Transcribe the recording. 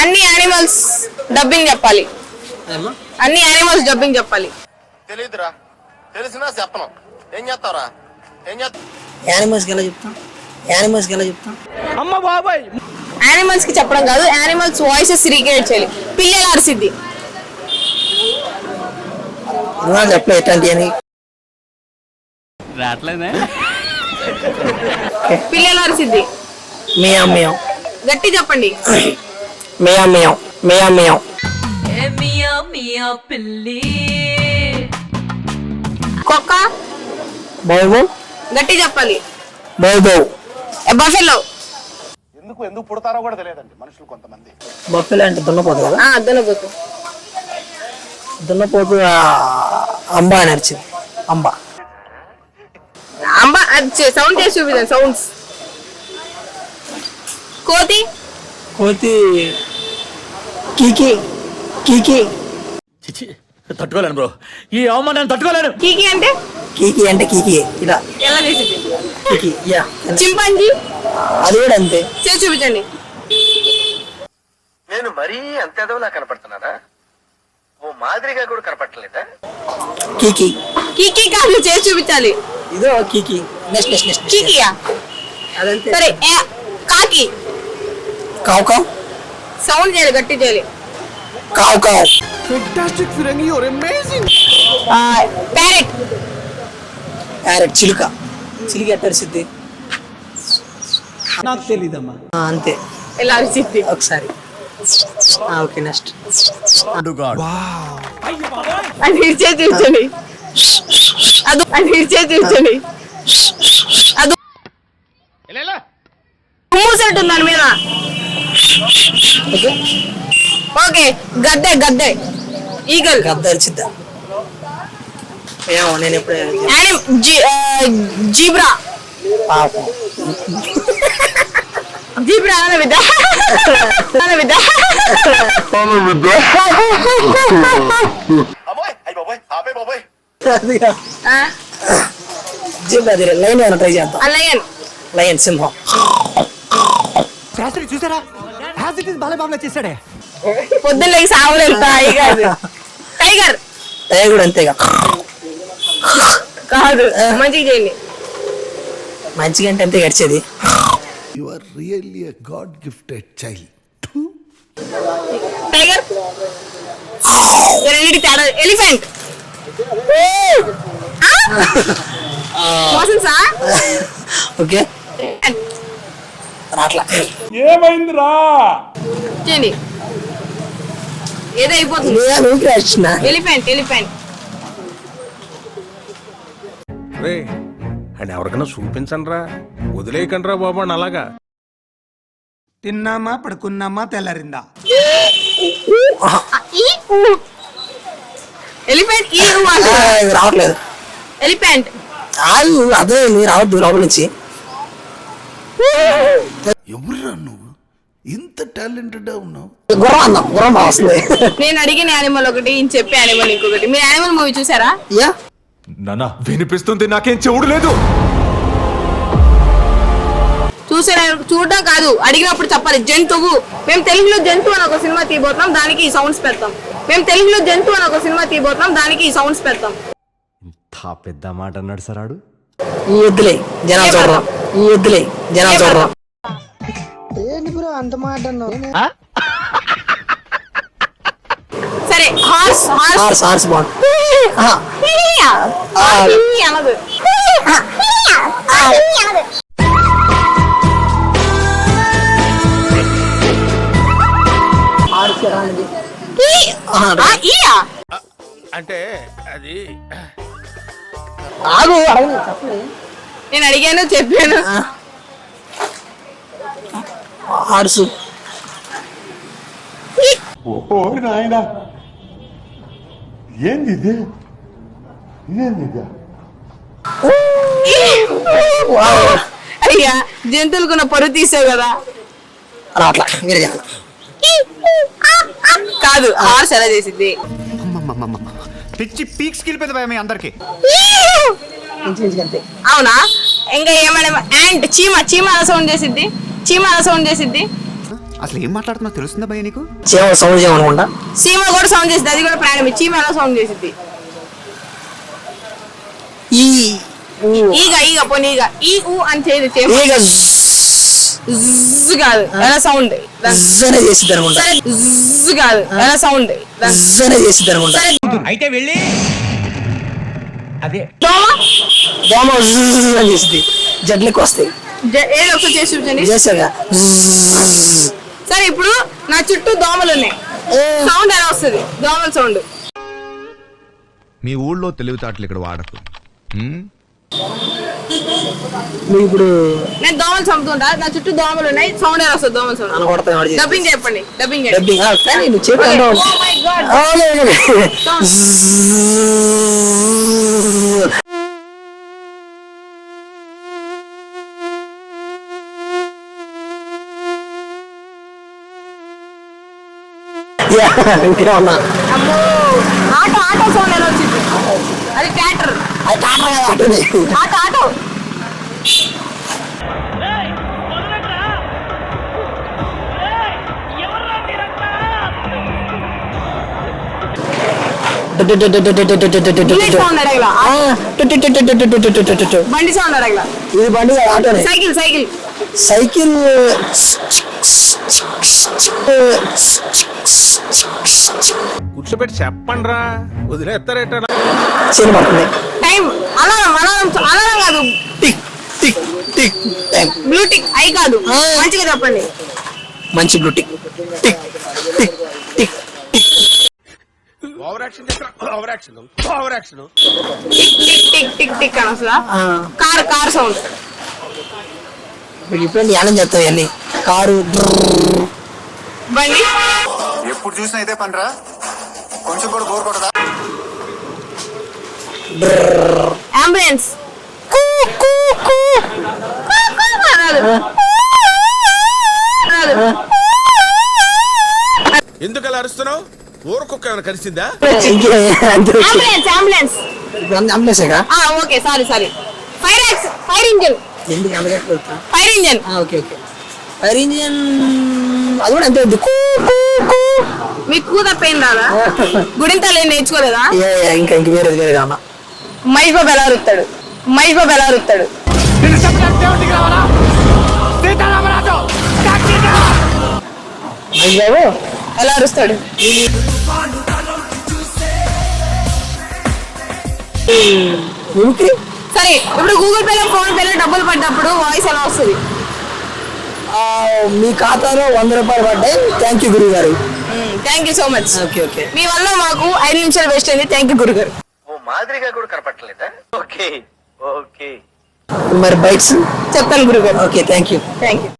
అన్ని animals dubbing చెప్పాలి? అన్ని యానిమల్స్ డబ్బింగ్ చెప్పాలి. తెలీదురా. తెలిసినా చెప్పను. ఏం చేస్తావురా? ఏం చేస్తా యానిమల్స్కి ఎలా చెప్తాం? యానిమల్స్కి ఎలా చెప్తాం? యానిమల్స్కి చెప్పడం కాదు యానిమల్స్ వాయిసెస్ రీక్రియేట్ చేయాలి. పిఎల్ఆర్ సిద్ధి చెప్పలే ఎట్లాంటి అని. రావట్లేదే. పిఎల్ఆర్ సిద్ధి మియాం మియాం గట్టి చెప్పండి. మియాం మియాం మియాం మియాం. ఏ మియా మియా పిల్లి. కుక్క. బౌ బౌ గట్టి చెప్పాలి. బౌ బౌ బఫెలో? ఎందుకు ఎందుకు పుడతారో కూడా తెలియదండి మనుషులు కొంతమంది. బఫెలో అంటే దున్నపోతు కదా? దున్నపోతు దున్నపోతు ఆ, అంబ అని అరిచింది. అంబ. అంబ సౌండ్ చేసి చూపిద్దాం సౌండ్స్ కోతి? కోతి కీకి కీకి. చిచి తట్టుకోలేను బ్రో. ఈ అవమానాన్ని తట్టుకోలేను. కీకి అంటే? కీకి అంటే కీకి. ఇలా. ఎలా చేసింది కీకి యా. చింపాంజీ? అది కూడా అంతే. చేసి చూపించండి. నేను మరీ అంత ఎదవలా కనపడుతున్నానా? ఓ మాదిరిగా కూడా కనపడలేదా కీకి. కీకి కాదు చేసి చూపించాలి. ఇదో కీకి. నెక్స్ట్ నెక్స్ట్ నెక్స్ట్ కీకియా? అదంతే. సరే కాకి. కావు కావు? సౌండ్ చేయాలి గట్టి చేయాలి. కావు కావు. Parrot carrot. చిలుక. చిలుక ఎట్ట అరిసిద్ది? నాకు తెలీదమ్మా. అంతే. ఎలా అరిచిద్ది ఒకసారి. ఆ, ఓకే నెక్స్ట్. అది ఇచ్చే చూపించండి అది అది ఇచ్చే చూపించండి అది మూసేట్టు దాని మీద. ఓకే గద్దె గద్దె. ఈగల్ గద్ద అరిచిద్దా? ఏమో నేను ఎప్పుడే జీబ్రా. పాపం. జీబ్రా అన్న విద్య అన్న అది లైన్ ఏమైనా ట్రై చేద్దాం. అల్లయ్యన్ లయన్. సింహం. శాస్త్రి చూసారా? యాజ్ ఇట్ ఇస్ బాలబాబులా చేశాడే పొద్దున్న లేకి సావలేదు టైగర్ టైగర్ టైగర్ కూడా అంతేగా కాదు మంచిగా చేయండి. మంచిగా అంటే అంతే గడిచేది. You are really a God gifted child. Tiger రెండింటి తేడా ఎలిఫెంట్ మోసం సార్ ఓకే చేయండి నేను ఊపిరి వచ్చిన ఎలిఫెంట్ ఎలిఫెంట్. రే అండ్ ఎవరికైనా చూపించండి రా వదిలేయకండి రా బాబు అని అలాగా. తిన్నామా పడుకున్నామా తెల్లారిందా? ఎలిఫెంట్ ఈ రావట్లేదు. ఎలిఫెంట్. అదే మీరు రావద్దు లోపల నుంచి. ఎవరురా నువ్వు? ఇంత టాలెంటెడ్ ఉన్నావు? గుర్రం వస్తుంది నేను అడిగిన యానిమల్ ఒకటి ఈయన చెప్పే యానిమల్ ఇంకొకటి. మీరు యానిమల్ మూవీ చూసారా? యా. నాన్న వినిపిస్తుంది నాకేం చెవుడు లేదు. చూసారా? చూడడం కాదు అడిగినప్పుడు చెప్పాలి. జంతువు. మేము తెలుగులో జంతువు అని ఒక సినిమా తీయబోతున్నాం దానికి ఈ సౌండ్స్ పెడతాం. మేము తెలుగులో జంతువు అని ఒక సినిమా తీయబోతున్నాం దానికి ఈ సౌండ్స్ పెడతాం. ఇంత పెద్ద మాట అన్నాడు సరాడు ఈ వద్దులే జనాలు చూడరు. వద్దులే జనాలు చూడరు. సరే హార్స్ హార్స్ హార్స్ హార్స్ బాగుంది అనదు. ఆ, ఈయా అంటే అది ఆగు నేను అడిగాను చెప్పాను. హార్స్ ఓ నాయనా. ఏంది ఇది? ఇదేంది ఇది? అయ్యా జంతువులకున్న పరువు తీసావు కదా. రావట్లా మీరు కాదు హార్స్ ఎలా చేసింది? పిచ్చి పీక్స్ వెళ్ళిపోయింది మీ అందరికి. అవునా? ఇంకా ఏమైనా యాంట్ చీమ చీమ సౌండ్ చేసిద్ది? చీమ సౌండ్ చేసిద్ది? అసలు ఏం మాట్లాడుతున్నా తెలుస్తుందా భయ నీకు? చీమ సౌండ్ చేయమనుకుంటా. చీమ కూడా సౌండ్ చేసింది అది కూడా ప్రాణమే. చీమ సౌండ్ చేసింది ఈ. ఈగ ఈగ పోనీ ఈగ. ఈ ఊ అని చేయదు. చీమ. ఈగ కాదు. ఎలా సౌండ్ జనే చేసిద్ది అనుకుంటా. సరే జ్జ్ కాదు. ఎలా సౌండ్ జనే చేసిద్ది అనుకుంటా. అయితే వెళ్ళి అదే. దోమ జడ్లకి వస్తాయి జ- ఏదో ఒకసారి చేసి చూపించండి. సరే ఇప్పుడు నా చుట్టూ దోమలు ఉన్నాయి. సౌండ్ ఎలా వస్తుంది? దోమల సౌండ్. మీ ఊళ్ళో తెలివితేటలు ఇక్కడ వాడకు. ఇప్పుడు నేను దోమలు చంపుతుంటా. నా చుట్టూ దోమలు ఉన్నాయి. సౌండ్ ఎలా వస్తుంది? దోమల సౌండ్. డబ్బింగ్ చెప్పండి. Dubbing dubbing. ఆ, ఇంట్లో ఉన్నా ఆటో ఆటో ఫోన్ ఎలా వచ్చింది? అది ట్రాక్టర్ అది ట్రాక్టర్ ఆటో. బండి సౌండ్ అడగల ఇది బండి కాదు, ఆటోనే. Cycle cycle. సైకిల్. కూర్చోబెట్టి చెప్పండి రా వదిలేస్తారేట పడుతుంది. టైం అలారం అలారం అలారం కాదు. Tick tick tick time. Blue tick I కాదు. మంచిగా చెప్పండి. మంచి blue tick tick tick. Action over action over action tick tick tick tick tick అని వస్తుందా? ఆ, కార్ కార్ సౌండ్ ఇప్పుడు ధ్యానం కారు. బండి? ఎప్పుడు చూసినా ఇదే పనిరా? కొంచెం కూడా బోర్ కొట్టదా? అంబులెన్స్ కూ, కూ, కూ. కూ, కూ రాదు. రాదు. ఎందుకు అలా అరుస్తున్నావు? ఊర కుక్క ఏమైనా కలిసిందా. అంబులెన్స్ అంబులెన్స్ ఆ okay sorry sorry. Fire axe fire engine ఎందుకు fire engine okay okay. Fire engine అది కూడా అంతే ఉంది? కూ, కూ, కూ. మీకు కూత పెయిన్ రాదా? గుడింతలు ఏం నేర్చుకోలేదా? ఇంకా ఇంక వేరేది వేరే కామా మహేష్ బాబు ఎలా అరుస్తాడు మహేష్ బాబు ఎలా అరుస్తాడు మహేష్ బాబు ఎలా అరుస్తాడు? సరే ఇప్పుడు గూగుల్ పేలో ఫోన్ పేలో డబ్బులు పడ్డప్పుడు వాయిస్ ఎలా వస్తుంది? ఆ, మీ ఖాతాలో వంద రూపాయలు పడ్డాయి. థ్యాంక్ యూ గురువు గారు thank you so much okay okay మీ వల్ల మాకు ఐదు నిమిషాలు వేస్ట్ అయింది. థ్యాంక్ యూ గురుగారు. ఓ మాదిరిగా కూడా కనపడలేదా ఓకే ఓకే మరి బైక్స్? చెప్తాను గురుగారు. Okay thank you thank you